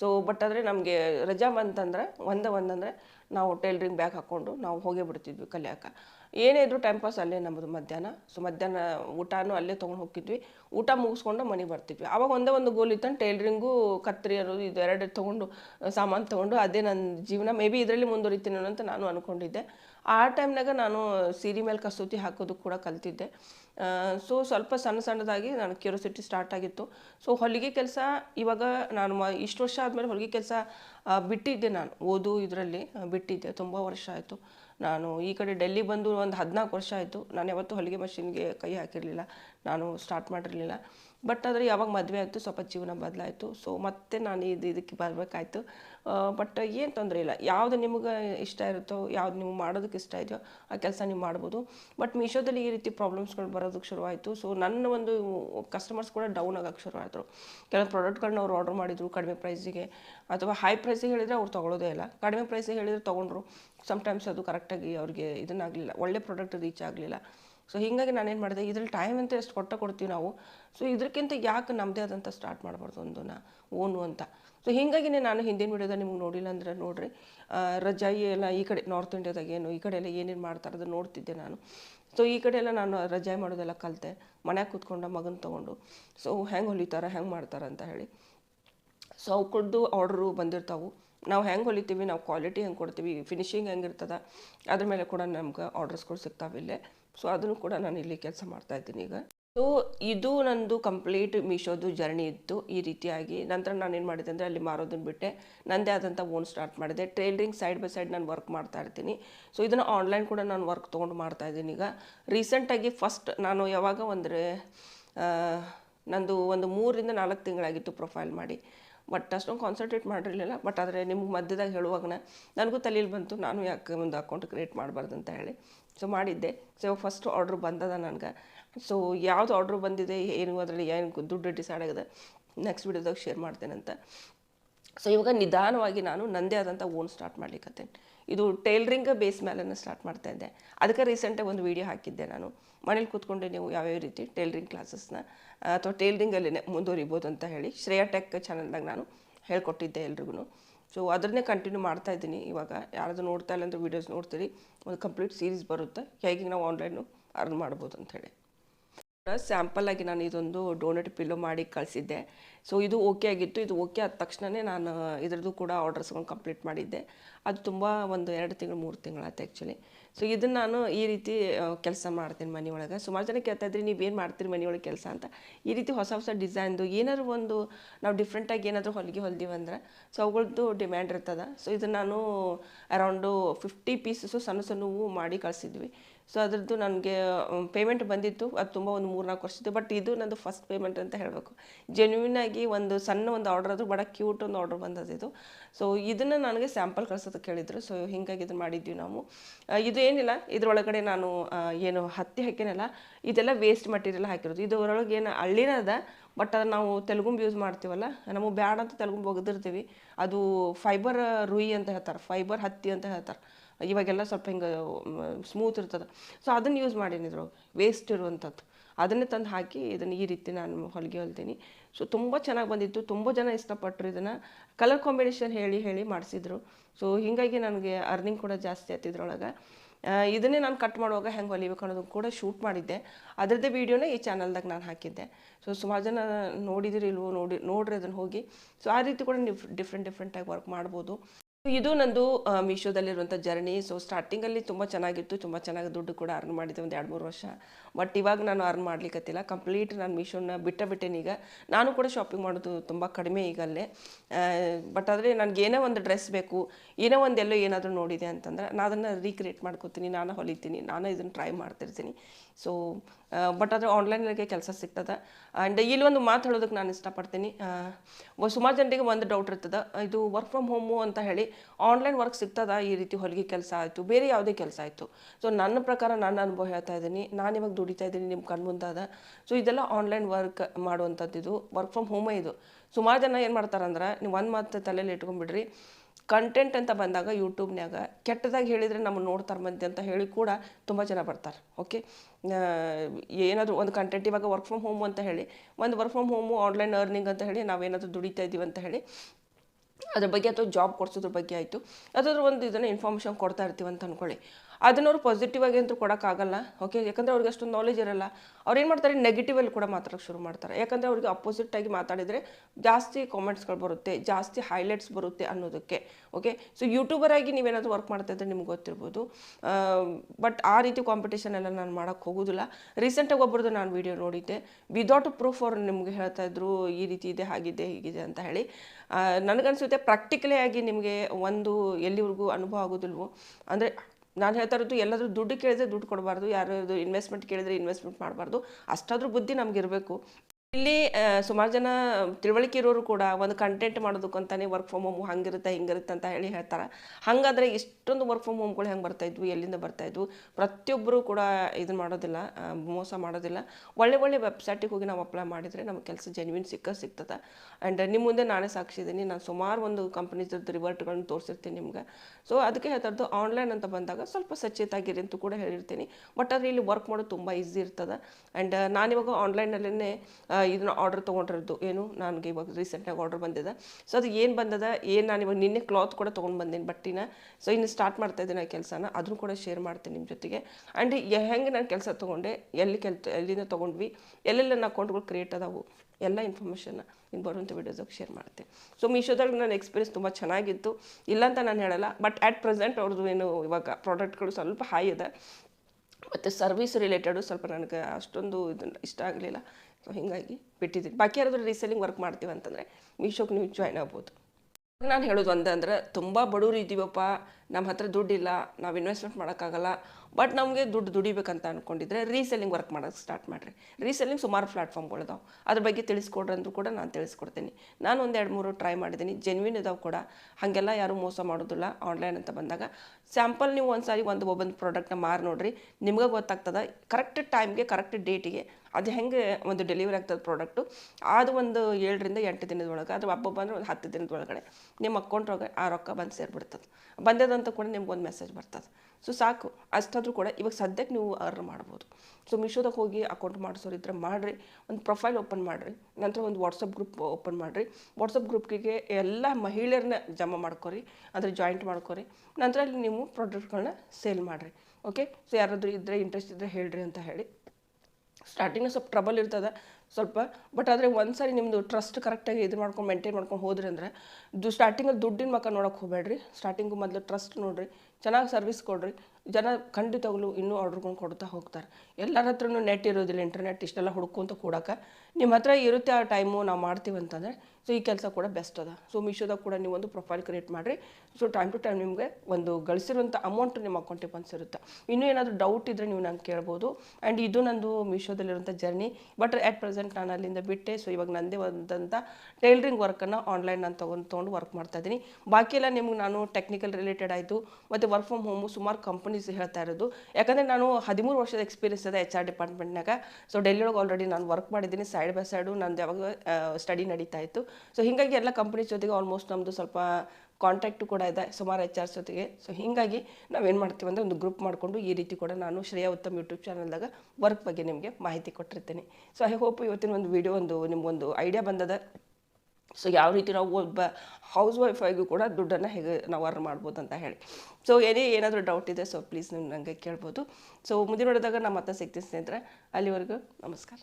ಸೊ ಬಟ್ ಆದರೆ ನಮಗೆ ರಜಾ ಬಂತಂದ್ರೆ, ಒಂದೇ ಒಂದಂದರೆ ನಾವು ಟೈಲರಿಂಗ್ ಬ್ಯಾಗ್ ಹಾಕ್ಕೊಂಡು ನಾವು ಹೋಗೇ ಬಿಡ್ತಿದ್ವಿ ಕಲಿಯೋಕೆ. ಏನೇ ಇದ್ರೂ ಟೈಮ್ ಪಾಸ್ ಅಲ್ಲೇ ನಮ್ಮದು ಮಧ್ಯಾಹ್ನ. ಸೊ ಮಧ್ಯಾಹ್ನ ಊಟನೂ ಅಲ್ಲೇ ತೊಗೊಂಡು ಹೋಗ್ತಿದ್ವಿ. ಊಟ ಮುಗಿಸ್ಕೊಂಡು ಮನೆಗೆ ಬರ್ತಿದ್ವಿ. ಆವಾಗ ಒಂದೇ ಒಂದು ಗೋಲ್ ಇತ್ತು ಟೈಲ್ರಿಂಗು ಕತ್ರಿ ಅನ್ನೋದು ಇದು ಎರಡು ತೊಗೊಂಡು ಸಾಮಾನು ತೊಗೊಂಡು ಅದೇ ನನ್ನ ಜೀವನ. ಮೇ ಬಿ ಇದರಲ್ಲಿ ಮುಂದುವರಿತೀನಿ ಅಂತ ನಾನು ಅಂದ್ಕೊಂಡಿದ್ದೆ ಆ ಟೈಮ್ನಾಗ ನಾನು ಸೀರೆ ಮೇಲೆ ಕಸೂತಿ ಹಾಕೋದು ಕೂಡ ಕಲ್ತಿದ್ದೆ. ಸೊ ಸ್ವಲ್ಪ ಸಣ್ಣ ಸಣ್ಣದಾಗಿ ನಾನು ಕ್ಯೂರಿಯಾಸಿಟಿ ಸ್ಟಾರ್ಟ್ ಆಗಿತ್ತು. ಸೊ ಹೊಲಿಗೆ ಕೆಲಸ ಇವಾಗ ನಾನು ಇಷ್ಟು ವರ್ಷ ಆದಮೇಲೆ ಹೊಲಿಗೆ ಕೆಲಸ ಬಿಟ್ಟಿದ್ದೆ ನಾನು. ಓದು ಇದರಲ್ಲಿ ಬಿಟ್ಟಿದ್ದೆ. ತುಂಬ ವರ್ಷ ಆಯಿತು. ನಾನು ಈ ಕಡೆ ಡೆಲ್ಲಿ ಬಂದು ಒಂದು ಹದಿನಾಲ್ಕು ವರ್ಷ ಆಯಿತು. ನಾನು ಯಾವತ್ತೂ ಹೊಲಿಗೆ ಮಷಿನ್ಗೆ ಕೈ ಹಾಕಿರಲಿಲ್ಲ. ನಾನು ಸ್ಟಾರ್ಟ್ ಮಾಡಿರಲಿಲ್ಲ. ಬಟ್ ಆದರೆ ಯಾವಾಗ ಮದುವೆ ಆಯಿತು, ಸ್ವಲ್ಪ ಜೀವನ ಬದಲಾಯಿತು. ಸೊ ಮತ್ತೆ ನಾನು ಇದು ಇದಕ್ಕೆ ಬರಬೇಕಾಯ್ತು. ಬಟ್ ಏನು ತೊಂದರೆ ಇಲ್ಲ. ಯಾವುದು ನಿಮಗೆ ಇಷ್ಟ ಇರುತ್ತೋ, ಯಾವ್ದು ನೀವು ಮಾಡೋದಕ್ಕೆ ಇಷ್ಟ ಇದೆಯೋ, ಆ ಕೆಲಸ ನೀವು ಮಾಡ್ಬೋದು. ಬಟ್ ಮೀಶೋದಲ್ಲಿ ಈ ರೀತಿ ಪ್ರಾಬ್ಲಮ್ಸ್ಗಳು ಬರೋದಕ್ಕೆ ಶುರುವಾಯಿತು. ಸೊ ನನ್ನ ಒಂದು ಕಸ್ಟಮರ್ಸ್ ಕೂಡ ಡೌನ್ ಆಗೋಕ್ಕೆ ಶುರುವಾಯಿತು ಕೆಲವು ಪ್ರಾಡಕ್ಟ್ಗಳನ್ನ ಅವ್ರು ಆರ್ಡರ್ ಮಾಡಿದರು ಕಡಿಮೆ ಪ್ರೈಸಿಗೆ ಅಥವಾ ಹೈ ಪ್ರೈಸಿಗೆ ಹೇಳಿದರೆ ಅವ್ರು ತೊಗೊಳ್ಳೋದೇ ಇಲ್ಲ. ಕಡಿಮೆ ಪ್ರೈಸಿಗೆ ಹೇಳಿದರೆ ತೊಗೊಂಡ್ರು. ಸಮ್ಟೈಮ್ಸ್ ಅದು ಕರೆಕ್ಟಾಗಿ ಅವ್ರಿಗೆ ಇದನ್ನಾಗಲಿಲ್ಲ. ಒಳ್ಳೆ ಪ್ರಾಡಕ್ಟ್ ರೀಚ್ ಆಗಲಿಲ್ಲ. ಸೊ ಹೀಗಾಗಿ ನಾನೇನು ಮಾಡಿದೆ, ಇದ್ರಲ್ಲಿ ಟೈಮ್ ಅಂತ ಎಷ್ಟು ಕೊಟ್ಟ ಕೊಡ್ತೀವಿ ನಾವು. ಸೊ ಇದಕ್ಕಿಂತ ಯಾಕೆ ನಮ್ಮದೇ ಆದಂಥ ಸ್ಟಾರ್ಟ್ ಮಾಡಬಾರ್ದು ಒಂದನ್ನು, ಓನು ಅಂತ. ಸೊ ಹೀಗಾಗಿನೇ ನಾನು ಹಿಂದಿನ ವಿಡಿಯೋದಾಗ ನಿಮ್ಗೆ ನೋಡಿಲ್ಲ ಅಂದರೆ ನೋಡಿರಿ. ರಜಾಯಿ ಎಲ್ಲ ಈ ಕಡೆ ನಾರ್ತ್ ಇಂಡಿಯಾದಾಗ ಏನು, ಈ ಕಡೆ ಎಲ್ಲ ಏನೇನು ಮಾಡ್ತಾರೆ ಅದು ನೋಡ್ತಿದ್ದೆ ನಾನು. ಸೊ ಈ ಕಡೆ ಎಲ್ಲ ನಾನು ರಜಾಯಿ ಮಾಡೋದೆಲ್ಲ ಕಲಿತೆ. ಮನ್ಯಾಗ ಕೂತ್ಕೊಂಡು ಮಗನ ತೊಗೊಂಡು. ಸೊ ಹೆಂಗೆ ಹೊಲಿತಾರೆ, ಹೆಂಗೆ ಮಾಡ್ತಾರೆ ಅಂತ ಹೇಳಿ. ಸೊ ಅವ್ಕಡ್ದು ಆರ್ಡ್ರು ಬಂದಿರ್ತಾವೆ. ನಾವು ಹೆಂಗೆ ಹೊಲಿತೀವಿ, ನಾವು ಕ್ವಾಲಿಟಿ ಹೆಂಗೆ ಕೊಡ್ತೀವಿ ಫಿನಿಶಿಂಗ್ ಹೆಂಗಿರ್ತದೆ ಅದ್ರ ಮೇಲೆ ಕೂಡ ನಮ್ಗೆ ಆರ್ಡ್ರಸ್ಗಳು ಸಿಗ್ತಾವೆ ಇಲ್ಲೇ. ಸೊ ಅದನ್ನು ಕೂಡ ನಾನು ಇಲ್ಲಿ ಕೆಲಸ ಮಾಡ್ತಾ ಇದ್ದೀನಿ ಈಗ. ಸೊ ಇದು ನಂದು ಕಂಪ್ಲೀಟ್ ಮೀಶೋದು ಜರ್ನಿ ಇತ್ತು. ಈ ರೀತಿಯಾಗಿ ನಂತರ ನಾನು ಏನು ಮಾಡಿದೆ ಅಂದರೆ ಅಲ್ಲಿ ಮಾರೋದನ್ನು ಬಿಟ್ಟೆ. ನಂದೇ ಆದಂಥ ಓನ್ ಸ್ಟಾರ್ಟ್ ಮಾಡಿದೆ. ಟೈಲರಿಂಗ್ ಸೈಡ್ ಬೈ ಸೈಡ್ ನಾನು ವರ್ಕ್ ಮಾಡ್ತಾ ಇರ್ತೀನಿ. ಸೊ ಇದನ್ನು ಆನ್ಲೈನ್ ಕೂಡ ನಾನು ವರ್ಕ್ ತೊಗೊಂಡು ಮಾಡ್ತಾ ಇದ್ದೀನಿ ಈಗ. ರೀಸೆಂಟಾಗಿ ಫಸ್ಟ್ ನಾನು ಯಾವಾಗ ಅಂದರೆ ನಂದು ಒಂದು ಮೂರರಿಂದ ನಾಲ್ಕು ತಿಂಗಳಾಗಿತ್ತು ಪ್ರೊಫೈಲ್ ಮಾಡಿ. ಬಟ್ ಅಷ್ಟೊಂದು ಕಾನ್ಸಂಟ್ರೇಟ್ ಮಾಡಿರಲಿಲ್ಲ. ಬಟ್ ಆದರೆ ನಿಮ್ಗೆ ಮಧ್ಯದಾಗ ಹೇಳುವಾಗ ನನಗೂ ತಲೆಯಲ್ಲಿ ಬಂತು. ನಾನು ಯಾಕೆ ಒಂದು ಅಕೌಂಟ್ ಕ್ರಿಯೇಟ್ ಮಾಡಬಾರ್ದು ಅಂತ ಹೇಳಿ. ಸೊ ಮಾಡಿದ್ದೆ. ಸೊ ಫಸ್ಟ್ ಆರ್ಡ್ರ್ ಬಂದದ ನನಗೆ. ಸೊ ಯಾವುದು ಆರ್ಡ್ರ್ ಬಂದಿದೆ, ಏನು ಅದರಲ್ಲಿ ಏನು ದುಡ್ಡು ಡಿಸೈಡ್ ಆಗಿದೆ ನೆಕ್ಸ್ಟ್ ವಿಡಿಯೋದಾಗ ಶೇರ್ ಮಾಡ್ತೇನಂತ ಸೊ ಇವಾಗ ನಿಧಾನವಾಗಿ ನಾನು ನನ್ನದೇ ಆದಂಥ ಓನ್ ಸ್ಟಾರ್ಟ್ ಮಾಡ್ಲಿಕ್ಕತ್ತೇನೆ ಇದು ಟೈಲ್ರಿಂಗ್ ಬೇಸ್ ಮೇಲೆ ಸ್ಟಾರ್ಟ್ ಮಾಡ್ತಾ ಇದ್ದೆ. ಅದಕ್ಕೆ ರೀಸೆಂಟಾಗಿ ಒಂದು ವೀಡಿಯೋ ಹಾಕಿದ್ದೆ ನಾನು. ಮನೇಲಿ ಕೂತ್ಕೊಂಡೆ ನೀವು ಯಾವ್ಯಾವ ರೀತಿ ಟೈಲ್ರಿಂಗ್ ಕ್ಲಾಸಸ್ನ ಅಥವಾ ಟೈಲ್ರಿಂಗಲ್ಲೇ ಮುಂದುವರಿಬೋದು ಅಂತ ಹೇಳಿ ಶ್ರೇಯಾ ಟೆಕ್ ಚಾನಲ್ದಾಗ ನಾನು ಹೇಳ್ಕೊಟ್ಟಿದ್ದೆ ಎಲ್ರಿಗೂ ಸೊ ಅದನ್ನೇ ಕಂಟಿನ್ಯೂ ಮಾಡ್ತಾ ಇದ್ದೀನಿ ಇವಾಗ. ಯಾರಾದರೂ ನೋಡ್ತಾ ಇಲ್ಲ ಅಂದರೆ ವೀಡಿಯೋಸ್ ನೋಡ್ತೀರಿ. ಒಂದು ಕಂಪ್ಲೀಟ್ ಸೀರೀಸ್ ಬರುತ್ತೆ. ಹೇಗೆ ನಾವು ಆನ್ಲೈನು ಅರ್ನ್ ಮಾಡ್ಬೋದು ಅಂತ ಹೇಳಿ. ಸ್ಯಾಂಪಲ್ ಆಗಿ ನಾನು ಇದೊಂದು ಡೋನೆಟ್ ಪಿಲ್ಲೋ ಮಾಡಿ ಕಳಿಸಿದ್ದೆ. ಸೊ ಇದು ಓಕೆ ಆಗಿತ್ತು. ಇದು ಓಕೆ ಆದ ತಕ್ಷಣವೇ ನಾನು, ಇದರದ್ದು ಕೂಡ ಆರ್ಡರ್ಸ್ಕೊಂಡು ಕಂಪ್ಲೀಟ್ ಮಾಡಿದ್ದೆ. ಅದು ತುಂಬ ಒಂದು ಎರಡು ತಿಂಗಳು, ಮೂರು ತಿಂಗಳಾಯ್ತು ಆ್ಯಕ್ಚುಲಿ ಸೊ ಇದನ್ನ ನಾನು ಈ ರೀತಿ ಕೆಲಸ ಮಾಡ್ತೀನಿ ಮನೆಯೊಳಗೆ ಸುಮಾರು ಜನ ಕೇಳ್ತಾ ಇದ್ರಿ ಏನು ಮಾಡ್ತೀರಿ ಮನೆಯೊಳಗೆ ಕೆಲಸ? ಅಂತ. ಈ ರೀತಿ ಹೊಸ ಹೊಸ ಡಿಸೈನ್ದು ಏನಾದ್ರು ಒಂದು ನಾವು ಡಿಫ್ರೆಂಟಾಗಿ ಏನಾದರೂ ಹೊಲಿಗೆ ಹೊಲ್ದಿವಂದ್ರೆ ಸೊ ಅವುಗಳದ್ದು ಡಿಮ್ಯಾಂಡ್ ಇರ್ತದೆ. ಸೊ ಇದನ್ನು ನಾನು ಅರೌಂಡು ಫಿಫ್ಟಿ ಪೀಸಸ್ಸು ಸಣ್ಣ ಸಣ್ಣವು ಮಾಡಿ ಕಳಿಸಿದ್ವಿ. ಸೊ ಅದ್ರದ್ದು ನನಗೆ ಪೇಮೆಂಟ್ ಬಂದಿತ್ತು. ಅದು ತುಂಬ ಒಂದು ಮೂರ್ನಾಲ್ಕು ವರ್ಷದ್ದು. ಬಟ್ ಇದು ನಂದು ಫಸ್ಟ್ ಪೇಮೆಂಟ್ ಅಂತ ಹೇಳಬೇಕು. ಜೆನ್ಯೂನ್ ಆಗಿ ಒಂದು ಸಣ್ಣ ಒಂದು ಆರ್ಡರ್ ಆದರೂ ಬಡ ಕ್ಯೂಟ್ ಒಂದು ಆರ್ಡರ್ ಬಂದದ್ದು ಇದು. ಸೊ ಇದನ್ನು ನನಗೆ ಸ್ಯಾಂಪಲ್ ಕಳ್ಸೋದಕ್ಕೆ ಕೇಳಿದ್ರು. ಸೊ ಹಿಂಗಾಗಿ ಇದನ್ನು ಮಾಡಿದ್ವಿ ನಾವು. ಇದು ಏನಿಲ್ಲ. ಇದರೊಳಗಡೆ ನಾನು ಏನು ಹತ್ತಿ ಹಾಕಿನಲ್ಲ ಇದೆಲ್ಲ ವೇಸ್ಟ್ ಮಟೀರಿಯಲ್ ಹಾಕಿರೋದು. ಇದರೊಳಗೆ ಏನು ಹಳ್ಳಿನ ಅದ. ಬಟ್ ಅದನ್ನು ನಾವು ತೆಲುಗುಂಬ್ ಯೂಸ್ ಮಾಡ್ತೀವಲ್ಲ, ನಮಗೆ ಬ್ಯಾಡ ಅಂತ ತೆಲುಗುಂಬ್ ಒಗೆದಿರ್ತೀವಿ. ಅದು ಫೈಬರ್ ರುಯಿ ಅಂತ ಹೇಳ್ತಾರೆ. ಫೈಬರ್ ಹತ್ತಿ ಅಂತ ಹೇಳ್ತಾರೆ. ಇವಾಗೆಲ್ಲ ಸ್ವಲ್ಪ ಹಿಂಗೆ ಸ್ಮೂತ್ ಇರ್ತದೆ. ಸೊ ಅದನ್ನು ಯೂಸ್ ಮಾಡೀನಿ ಇದ್ರೊಳಗೆ. ವೇಸ್ಟ್ ಇರುವಂಥದ್ದು ಅದನ್ನೇ ತಂದು ಹಾಕಿ ಇದನ್ನು ಈ ರೀತಿ ನಾನು ಹೊಲಿಗೆ ಹೊಲ್ತೀನಿ. ಸೊ ತುಂಬ ಚೆನ್ನಾಗಿ ಬಂದಿತ್ತು. ತುಂಬ ಜನ ಇಷ್ಟಪಟ್ಟರು ಇದನ್ನು. ಕಲರ್ ಕಾಂಬಿನೇಷನ್ ಹೇಳಿ ಹೇಳಿ ಮಾಡಿಸಿದ್ರು. ಸೊ ಹೀಗಾಗಿ ನನಗೆ ಅರ್ನಿಂಗ್ ಕೂಡ ಜಾಸ್ತಿ ಆಯ್ತು ಇದ್ರೊಳಗೆ. ಇದನ್ನೇ ನಾನು ಕಟ್ ಮಾಡುವಾಗ ಹೆಂಗೆ ಹೊಲಿಬೇಕು ಅನ್ನೋದನ್ನು ಕೂಡ ಶೂಟ್ ಮಾಡಿದ್ದೆ. ಅದರದ್ದೇ ವೀಡಿಯೋನ ಈ ಚಾನಲ್ದಾಗ ನಾನು ಹಾಕಿದ್ದೆ. ಸೊ ಸುಮಾರು ಜನ ನೋಡಿದಿರಿ ಇಲ್ವೋ, ನೋಡಿ, ನೋಡ್ರಿ ಅದನ್ನು ಹೋಗಿ. ಸೊ ಆ ರೀತಿ ಕೂಡ ನೀವು ಡಿಫ್ರೆಂಟ್ ಡಿಫ್ರೆಂಟಾಗಿ ವರ್ಕ್ ಮಾಡ್ಬೋದು. ಇದು ನಂದು ಮೀಶೋದಲ್ಲಿರುವಂಥ ಜರ್ನಿ ಸೊ ಸ್ಟಾರ್ಟಿಂಗಲ್ಲಿ ತುಂಬ ಚೆನ್ನಾಗಿತ್ತು. ತುಂಬ ಚೆನ್ನಾಗಿ ದುಡ್ಡು ಕೂಡ ಅರ್ನ್ ಮಾಡಿದ್ದೆ ಒಂದು ಎರಡು, ಮೂರು ವರ್ಷ. ಬಟ್ ಇವಾಗ ನಾನು ಅರ್ನ್ ಮಾಡ್ಲಿಕ್ಕತ್ತಿಲ್ಲ ಕಂಪ್ಲೀಟ್ ನಾನು ಮೀಶೋನ ಬಿಟ್ಟ ಬಿಟ್ಟೇನಿ ಈಗ. ನಾನು ಕೂಡ ಶಾಪಿಂಗ್ ಮಾಡೋದು ತುಂಬ ಕಡಿಮೆ ಈಗ ಅಲ್ಲೇ. ಬಟ್ ಆದರೆ ನನಗೆ ಏನೋ ಒಂದು ಡ್ರೆಸ್ ಬೇಕು, ಏನೋ ಒಂದು ಎಲ್ಲೋ ಏನಾದರೂ ನೋಡಿದೆ ಅಂತಂದ್ರೆ ನಾನು ಅದನ್ನು ರೀಕ್ರಿಯೇಟ್ ಮಾಡ್ಕೋತೀನಿ. ನಾನು ಹೊಲಿತೀನಿ. ನಾನು ಇದನ್ನು ಟ್ರೈ ಮಾಡ್ತಿರ್ತೀನಿ. ಸೊ ಬಟ್ ಆದರೆ ಆನ್ಲೈನ್ಗೆ ಕೆಲಸ ಸಿಗ್ತದೆ. ಆ್ಯಂಡ್ ಇಲ್ಲಿ ಒಂದು ಮಾತು ಹೇಳೋದಕ್ಕೆ ನಾನು ಇಷ್ಟಪಡ್ತೀನಿ. ಸುಮಾರು ಜನರಿಗೆ ಒಂದು ಡೌಟ್ ಇರ್ತದೆ. ಇದು ವರ್ಕ್ ಫ್ರಮ್ ಹೋಮು ಅಂತ ಹೇಳಿ ಆನ್ಲೈನ್ ವರ್ಕ್ ಸಿಗ್ತದ? ಈ ರೀತಿ ಹೊಲಿಗೆ ಕೆಲಸ ಆಯಿತು. ಬೇರೆ ಯಾವುದೇ ಕೆಲಸ ಆಯಿತು. ಸೊ ನನ್ನ ಪ್ರಕಾರ ನನ್ನ ಅನುಭವ ಹೇಳ್ತಾ ಇದ್ದೀನಿ. ನಾನು ಇವಾಗ ದುಡಿತಾ ಇದ್ದೀನಿ ನಿಮ್ಮ ಕಣ್ಮುಂದಾದ ಸೊ ಇದೆಲ್ಲ ಆನ್ಲೈನ್ ವರ್ಕ್ ಮಾಡುವಂಥದ್ದು ಇದು. ವರ್ಕ್ ಫ್ರಮ್ ಹೋಮೇ ಇದು. ಸುಮಾರು ಜನ ಏನು ಮಾಡ್ತಾರಂದ್ರೆ, ನೀವು ಒಂದು ಮಾತು ತಲೆಯಲ್ಲಿ ಇಟ್ಕೊಂಡ್ಬಿಡ್ರಿ. ಕಂಟೆಂಟ್ ಅಂತ ಬಂದಾಗ ಯೂಟ್ಯೂಬ್ನ್ಯಾಗ ಕೆಟ್ಟದಾಗಿ ಹೇಳಿದರೆ ನಮ್ಮನ್ನು ನೋಡ್ತಾರೆ ಮಂದಿ ಅಂತ ಹೇಳಿ ಕೂಡ ತುಂಬ ಜನ ಬರ್ತಾರೆ ಓಕೆ ಏನಾದರೂ ಒಂದು ಕಂಟೆಂಟ್ ಇವಾಗ ವರ್ಕ್ ಫ್ರಮ್ ಹೋಮ್ ಅಂತ ಹೇಳಿ, ಒಂದು work from home online earning ಅಂತ ಹೇಳಿ ನಾವೇನಾದರೂ ದುಡಿತಾ ಇದ್ದೀವಿ ಅಂತ ಹೇಳಿ ಅದ್ರ ಬಗ್ಗೆ ಅಥವಾ ಜಾಬ್ ಕೊಡ್ಸೋದ್ರ ಬಗ್ಗೆ ಆಯಿತು ಅದಾದ್ರೂ ಒಂದು ಇದನ್ನು ಇನ್ಫಾರ್ಮೇಷನ್ ಕೊಡ್ತಾ ಇರ್ತೀವಿ ಅಂತ ಅಂದ್ಕೊಳ್ಳಿ ಅದನ್ನ ಅವ್ರು ಪಾಸಿಟಿವ್ ಆಗಿ ಅಂತೂ ಕೊಡೋಕ್ಕಾಗಲ್ಲ. ಓಕೆ ಯಾಕಂದರೆ ಅವ್ರಿಗೆ ಅಷ್ಟೊಂದು ನಾಲೆಜ್ ಇರಲ್ಲ. ಅವ್ರು ಏನು ಮಾಡ್ತಾರೆ ನೆಗೆಟಿವಲ್ಲಿ ಕೂಡ ಮಾತಾಡೋಕ್ಕೆ ಶುರು ಮಾಡ್ತಾರೆ. ಯಾಕಂದರೆ ಅವ್ರಿಗೆ ಅಪೋಸಿಟ್ ಆಗಿ ಮಾತಾಡಿದರೆ ಜಾಸ್ತಿ ಕಾಮೆಂಟ್ಸ್ಗಳು ಬರುತ್ತೆ, ಜಾಸ್ತಿ ಹೈಲೈಟ್ಸ್ ಬರುತ್ತೆ ಅನ್ನೋದಕ್ಕೆ. ಓಕೆ ಸೊ ಯೂಟ್ಯೂಬರ್ ಆಗಿ ನೀವೇನಾದರೂ ವರ್ಕ್ ಮಾಡ್ತಾ ಇದ್ರೆ ನಿಮ್ಗೆ ಗೊತ್ತಿರ್ಬೋದು. ಬಟ್ ಆ ರೀತಿ ಕಾಂಪಿಟೇಷನ್ ಎಲ್ಲ ನಾನು ಮಾಡೋಕ್ಕೆ ಹೋಗೋದಿಲ್ಲ. ರೀಸೆಂಟಾಗಿ ಒಬ್ಬರದ್ದು ನಾನು ವಿಡಿಯೋ ನೋಡಿದ್ದೆ. ವಿದೌಟ್ ಪ್ರೂಫ್ ಅವ್ರು ನಿಮ್ಗೆ ಹೇಳ್ತಾ ಇದ್ರು, ಈ ರೀತಿ ಇದೆ, ಹಾಗಿದೆ, ಹೀಗಿದೆ ಅಂತ ಹೇಳಿ. ನನಗನ್ಸುತ್ತೆ ಪ್ರಾಕ್ಟಿಕಲಿ ಆಗಿ ನಿಮಗೆ ಒಂದು ಎಲ್ಲಿವರೆಗೂ ಅನುಭವ ಆಗೋದಿಲ್ವೋ, ಅಂದರೆ ನಾನು ಹೇಳ್ತಾ ಇರೋದು ಎಲ್ಲಾದರೂ ದುಡ್ಡು ಕೇಳಿದ್ರೆ ದುಡ್ಡು ಕೊಡಬಾರ್ದು ಯಾರು ಇನ್ವೆಸ್ಟ್ಮೆಂಟ್ ಕೇಳಿದ್ರೆ ಇನ್ವೆಸ್ಟ್ಮೆಂಟ್ ಮಾಡಬಾರ್ದು, ಅಷ್ಟಾದ್ರೂ ಬುದ್ಧಿ ನಮಗಿರಬೇಕು. ಇಲ್ಲಿ ಸುಮಾರು ಜನ ತಿಳುವಳಿಕೆ ಇರೋರು ಕೂಡ ಒಂದು ಕಂಟೆಂಟ್ ಮಾಡೋದಕ್ಕಂತಾನೆ ವರ್ಕ್ ಫ್ರಮ್ ಹೋಮ್ ಹಂಗಿರುತ್ತೆ, ಹಿಂಗಿರುತ್ತೆ ಅಂತ ಹೇಳಿ ಹೇಳ್ತಾರೆ. ಹಂಗಾದ್ರೆ ಇಷ್ಟೊಂದು ವರ್ಕ್ ಫ್ರಮ್ ಹೋಮ್ಗಳು ಹೆಂಗೆ ಬರ್ತಾ ಇದ್ವು, ಎಲ್ಲಿಂದ ಬರ್ತಾ ಇದ್ವು? ಪ್ರತಿಯೊಬ್ಬರು ಕೂಡ ಇದನ್ನ ಮಾಡೋದಿಲ್ಲ ಮೋಸ ಮಾಡೋದಿಲ್ಲ. ಒಳ್ಳೆ ಒಳ್ಳೆ ವೆಬ್ಸೈಟಿಗೆ ಹೋಗಿ ನಾವು ಅಪ್ಲೈ ಮಾಡಿದರೆ ನಮ್ಮ ಕೆಲಸ ಜೆನ್ಯೂನ್ ಸಿಕ್ಕ, ಸಿಗ್ತದೆ. ಆ್ಯಂಡ್ ನಿಮ್ಮ ಮುಂದೆ ನಾನೇ ಸಾಕ್ಷಿ ಇದ್ದೀನಿ ನಾನು ಸುಮಾರು ಒಂದು ಕಂಪ್ನೀಸ್ದು ರಿವರ್ಟ್ಗಳನ್ನ ತೋರಿಸಿರ್ತೀನಿ ನಿಮ್ಗೆ. ಸೊ ಅದಕ್ಕೆ ಹೇಳ್ತಾರದು ಆನ್ಲೈನ್ ಅಂತ ಬಂದಾಗ ಸ್ವಲ್ಪ ಸಚೇತಾಗಿರಿ ಅಂತ ಕೂಡ ಹೇಳಿರ್ತೀನಿ. ಬಟ್ ಆದರೆ ಇಲ್ಲಿ ವರ್ಕ್ ಮಾಡೋದು ತುಂಬ ಈಸಿ ಇರ್ತದೆ. ಆ್ಯಂಡ್ ನಾನಿವಾಗ ಆನ್ಲೈನಲ್ಲೇ ಇದನ್ನ ಆರ್ಡರ್ ತೊಗೊಂಡಿರೋದು ಏನು? ನನಗೆ ಇವಾಗ ರೀಸೆಂಟಾಗಿ ಆರ್ಡರ್ ಬಂದಿದೆ. ಸೊ ಅದು ಏನು ಬಂದದ? ಏನು ನಾನು ಇವಾಗ ನಿನ್ನೆ ಕ್ಲಾತ್ ಕೂಡ ತೊಗೊಂಡು ಬಂದೀನಿ ಬಟ್ಟಿನ. ಸೊ ಇನ್ನು ಸ್ಟಾರ್ಟ್ ಮಾಡ್ತಾ ಇದ್ದೀನಿ ಆ ಕೆಲಸನ. ಅದನ್ನು ಕೂಡ ಶೇರ್ ಮಾಡ್ತೀನಿ ನಿಮ್ಮ ಜೊತೆಗೆ. ಆ್ಯಂಡ್ ಹೆಂಗೆ ನಾನು ಕೆಲಸ ತೊಗೊಂಡೆ? ಎಲ್ಲಿ ಕೆಲ್ ಎಲ್ಲಿಂದ ತೊಗೊಂಡ್ವಿ? ಎಲ್ಲೆಲ್ಲ ನನ್ನ ಅಕೌಂಟ್ಗಳು ಕ್ರಿಯೇಟ್ ಅದಾವು? ಎಲ್ಲ ಇನ್ಫಾರ್ಮೇಷನ್ನ ಇನ್ನು ಬರುವಂಥ ವೀಡಿಯೋಸಾಗಿ ಶೇರ್ ಮಾಡ್ತೀನಿ. ಸೊ ಮೀಶೋದಾಗ ನನ್ನ ಎಕ್ಸ್ಪೀರಿಯನ್ಸ್ ತುಂಬ ಚೆನ್ನಾಗಿತ್ತು. ಇಲ್ಲ ಅಂತ ನಾನು ಹೇಳಲ್ಲ. ಬಟ್ ಆ್ಯಟ್ ಪ್ರೆಸೆಂಟ್ ಅವ್ರದ್ದು ಏನು ಇವಾಗ ಪ್ರಾಡಕ್ಟ್ಗಳು ಸ್ವಲ್ಪ ಹೈ ಇದೆ. ಮತ್ತು ಸರ್ವಿಸ್ ರಿಲೇಟೆಡು ಸ್ವಲ್ಪ ನನಗೆ ಅಷ್ಟೊಂದು ಇದನ್ನು ಇಷ್ಟ ಆಗಲಿಲ್ಲ. ಸೊ ಹೀಗಾಗಿ ಬಿಟ್ಟಿದ್ದೀನಿ. ಬಾಕಿ ಯಾರಾದರೂ ರೀಸೆಲಿಂಗ್ ವರ್ಕ್ ಮಾಡ್ತೀವಿ ಅಂತಂದರೆ ಮೀಶೋಗೆ ನೀವು ಜಾಯ್ನ್ ಆಗ್ಬೋದು. ನಾನು ಹೇಳೋದು ಒಂದೇ ಅಂದ್ರೆ ತುಂಬ ಬಡವರು ಇದ್ದೀವಪ್ಪ ನಮ್ಮ ಹತ್ರ ದುಡ್ಡಿಲ್ಲ, ನಾವು ಇನ್ವೆಸ್ಟ್ಮೆಂಟ್ ಮಾಡೋಕ್ಕಾಗಲ್ಲ ಬಟ್ ನಮಗೆ ದುಡ್ಡು ದುಡಿಬೇಕಂತ ಅಂದ್ಕೊಂಡಿದ್ರೆ ರೀಸೆಲ್ಲಿಂಗ್ ವರ್ಕ್ ಮಾಡೋಕ್ಕೆ ಸ್ಟಾರ್ಟ್ ಮಾಡಿರಿ. ರೀಸೆಲ್ಲಿಂಗ್ ಸುಮಾರು ಪ್ಲಾಟ್ಫಾರ್ಮ್ಗಳಿದಾವೆ ಅದ್ರ ಬಗ್ಗೆ ತಿಳಿಸ್ಕೊಡ್ರಿ ಅಂದರೂ ಕೂಡ ನಾನು ತಿಳಿಸ್ಕೊಡ್ತೀನಿ. ನಾನು ಒಂದು ಎರಡು ಮೂರು ಟ್ರೈ ಮಾಡಿದ್ದೀನಿ ಜೆನ್ವಿನ್ ಇದಾವೆ ಕೂಡ. ಹಾಗೆಲ್ಲ ಯಾರೂ ಮೋಸ ಮಾಡೋದಿಲ್ಲ ಆನ್ಲೈನ್ ಅಂತ ಬಂದಾಗ. ಸ್ಯಾಂಪಲ್ ನೀವು ಒಂದು ಸಾರಿ ಒಂದು ಒಬ್ಬೊಂದು ಪ್ರಾಡಕ್ಟ್ನ ಮಾರಿ ನೋಡ್ರಿ, ನಿಮಗೆ ಗೊತ್ತಾಗ್ತದೆ. ಕರೆಕ್ಟ್ ಟೈಮ್ಗೆ ಕರೆಕ್ಟ್ ಡೇಟಿಗೆ ಅದು ಹೆಂಗೆ ಒಂದು ಡೆಲಿವರಿ ಆಗ್ತದೆ ಪ್ರಾಡಕ್ಟು ಅದು ಒಂದು ಏಳರಿಂದ ಎಂಟು ದಿನದೊಳಗೆ, ಅದು ಹಬ್ಬ ಬಂದರೆ ಒಂದು ಹತ್ತು ದಿನದೊಳಗಡೆ. ನಿಮ್ಮ ಅಕೌಂಟ್ರೊಳಗೆ ಆ ರೊಕ್ಕ ಬಂದು ಸೇರಿಬಿಡ್ತದೆ. ಬಂದದಂತ ಕೂಡ ನಿಮ್ಗೆ ಒಂದು ಮೆಸೇಜ್ ಬರ್ತದೆ. ಸೊ ಸಾಕು, ಅಷ್ಟಾದರೂ ಕೂಡ ಇವಾಗ ಸದ್ಯಕ್ಕೆ ನೀವು ಅರ್ನ್ ಮಾಡ್ಬೋದು. ಸೊ ಮೀಶೋದಾಗ ಹೋಗಿ ಅಕೌಂಟ್ ಮಾಡಿಸೋರು ಇದ್ರೆ ಮಾಡಿರಿ, ಒಂದು ಪ್ರೊಫೈಲ್ ಓಪನ್ ಮಾಡಿರಿ, ನಂತರ ಒಂದು ವಾಟ್ಸಪ್ ಗ್ರೂಪ್ ಓಪನ್ ಮಾಡಿರಿ. ವಾಟ್ಸಪ್ ಗ್ರೂಪ್ಗೆ ಎಲ್ಲ ಮಹಿಳೆಯರನ್ನ ಜಮಾ ಮಾಡ್ಕೊರಿ, ಅಂದರೆ ಜಾಯಿಂಟ್ ಮಾಡ್ಕೊರಿ. ನಂತರ ಅಲ್ಲಿ ನೀವು ಪ್ರಾಡಕ್ಟ್ಗಳನ್ನ ಸೇಲ್ ಮಾಡಿರಿ ಓಕೆ ಸೊ ಯಾರಾದರೂ ಇದ್ದರೆ ಇಂಟ್ರೆಸ್ಟ್ ಇದ್ದರೆ ಹೇಳ್ರಿ ಅಂತ ಹೇಳಿ. ಸ್ಟಾರ್ಟಿಂಗ್ ಸ್ವಲ್ಪ ಟ್ರಬಲ್ ಇರ್ತದೆ. ಸ್ವಲ್ಪ ಬಟ್ ಆದರೆ ಒಂದು ಸಾರಿ ನಿಮ್ಮದು ಟ್ರಸ್ಟ್ ಕರೆಕ್ಟಾಗಿ ಇದು ಮಾಡ್ಕೊಂಡು ಮೇಂಟೈನ್ ಮಾಡ್ಕೊಂಡು ಹೋದ್ರಿ ಅಂದರೆ, ದು ಸ್ಟಾರ್ಟಿಂಗಲ್ಲಿ ದುಡ್ಡಿನ ಮಕ್ಕ ನೋಡೋಕೆ ಹೋಗಬೇಡ್ರಿ. ಸ್ಟಾರ್ಟಿಂಗು ಮೊದಲು ಟ್ರಸ್ಟ್ ನೋಡಿರಿ. ಚೆನ್ನಾಗಿ ಸರ್ವಿಸ್ ಕೊಡ್ರಿ. ಜನ ಖಂಡಿತವಾಗ್ಲೂ ಇನ್ನೂ ಆರ್ಡ್ರ್ಗಳು ಕೊಡ್ತಾ ಹೋಗ್ತಾರೆ. ಎಲ್ಲರ ಹತ್ರನೂ ನೆಟ್ ಇರೋದಿಲ್ಲ ಇಂಟರ್ನೆಟ್ ಇಷ್ಟೆಲ್ಲ ಹುಡ್ಕೊಂತ ಕೂಡಕ್ಕೆ ನಿಮ್ಮ ಹತ್ರ ಇರುತ್ತೆ ಆ ಟೈಮು ನಾವು ಮಾಡ್ತೀವಿ ಅಂತಂದರೆ ಸೊ ಈ ಕೆಲಸ ಕೂಡ ಬೆಸ್ಟ್ ಅದ. ಸೊ ಮೀಶೋದಾಗ ಕೂಡ ನೀವು ಒಂದು ಪ್ರೊಫೈಲ್ ಕ್ರಿಯೇಟ್ ಮಾಡಿರಿ. ಸೊ ಟೈಮ್ ಟು ಟೈಮ್ ನಿಮಗೆ ಒಂದು ಗಳಿಸಿರುವಂಥ ಅಮೌಂಟ್ ನಿಮ್ಮ ಅಕೌಂಟಿಗೆ ಬಂದಿರುತ್ತೆ ಇನ್ನೂ ಏನಾದರೂ ಡೌಟ್ ಇದ್ದರೆ ನೀವು ನಂಗೆ ಕೇಳ್ಬೋದು. ಆ್ಯಂಡ್ ಇದು ನಂದು ಮೀಶೋದಲ್ಲಿರುವಂಥ ಜರ್ನಿ ಬಟ್ ಆ್ಯಟ್ ಪ್ರೆಸೆಂಟ್ ನಾನು ಅಲ್ಲಿಂದ ಬಿಟ್ಟೆ. ಸೊ ಇವಾಗ ನಂದೇ ಒಂದಂಥ ಟೈಲರಿಂಗ್ ವರ್ಕನ್ನು ಆನ್ಲೈನ್ ನಾನು ತೊಗೊಂಡು ತೊಗೊಂಡು ವರ್ಕ್ ಮಾಡ್ತಾ ಇದ್ದೀನಿ. ಬಾಕಿ ಎಲ್ಲ ನಿಮ್ಗೆ ನಾನು ಟೆಕ್ನಿಕಲ್ ರಿಲೇಟೆಡ್ ಆಯಿತು. ಮತ್ತು ವರ್ಕ್ ಫ್ರಮ್ ಹೋಮು ಸುಮಾರು ಕಂಪನೀಸ್ ಹೇಳ್ತಾ ಇರೋದು. ಯಾಕಂದರೆ ನಾನು ಹದಿಮೂರು ವರ್ಷದ ಎಕ್ಸ್ಪೀರಿಯನ್ಸ್ ಇದೆ ಎಚ್ ಆರ್ ಡಿಪಾರ್ಟ್ಮೆಂಟ್ನಾಗ ಸೊ ಡೆಲ್ಲಿ ಒಳಗೆ ಆಲ್ರೆಡಿ ನಾನು ವರ್ಕ್ ಮಾಡಿದ್ದೀನಿ ಸೈಡ್ ಬೈ ಸೈಡು ನಂದು ಯಾವಾಗ ಸ್ಟಡಿ ನಡೀತಾ ಇತ್ತು. ಸೊ ಹೀಗಾಗಿ ಎಲ್ಲ ಕಂಪ್ನೀಸ್ ಜೊತೆಗೆ ಆಲ್ಮೋಸ್ಟ್ ನಮ್ಮದು ಸ್ವಲ್ಪ ಕಾಂಟ್ಯಾಕ್ಟು ಕೂಡ ಇದೆ, ಸುಮಾರು ಎಚ್ ಆರ್ ಜೊತೆಗೆ. ಸೊ ಹೀಗಾಗಿ ನಾವೇನು ಮಾಡ್ತೀವಿ ಅಂದರೆ ಒಂದು ಗ್ರೂಪ್ ಮಾಡಿಕೊಂಡು ಈ ರೀತಿ ಕೂಡ ನಾನು ಶ್ರೇಯಾ ಉತ್ತಮ್ ಯೂಟ್ಯೂಬ್ ಚಾನಲ್ದಾಗ ವರ್ಕ್ ಬಗ್ಗೆ ನಿಮಗೆ ಮಾಹಿತಿ ಕೊಟ್ಟಿರ್ತೀನಿ. ಸೊ ಐ ಹೋಪ್ ಇವತ್ತಿನ ಒಂದು ವಿಡಿಯೋ ಒಂದು ನಿಮ್ಗೊಂದು ಐಡಿಯಾ ಬಂದದ. ಸೊ ಯಾವ ರೀತಿ ನಾವು ಒಬ್ಬ ಹೌಸ್ ವೈಫೈಗೂ ಕೂಡ ದುಡ್ಡನ್ನು ಹೇಗೆ ನಾವು ಅರ್ನ್ ಮಾಡ್ಬೋದು ಅಂತ ಹೇಳಿ. ಸೊ ಏನೇ ಏನಾದರೂ ಡೌಟ್ ಇದೆ ಸೊ ಪ್ಲೀಸ್ ನೀವು ನನಗೆ ಕೇಳ್ಬೋದು. ಸೊ ಮುಂದಿನ ನೋಡಿದಾಗ ನಮ್ಮ ಮತ್ತೆ ಸಿಗ್ತೀನಿ ಸ್ನೇಹಿತರೆ. ಅಲ್ಲಿವರೆಗೂ ನಮಸ್ಕಾರ.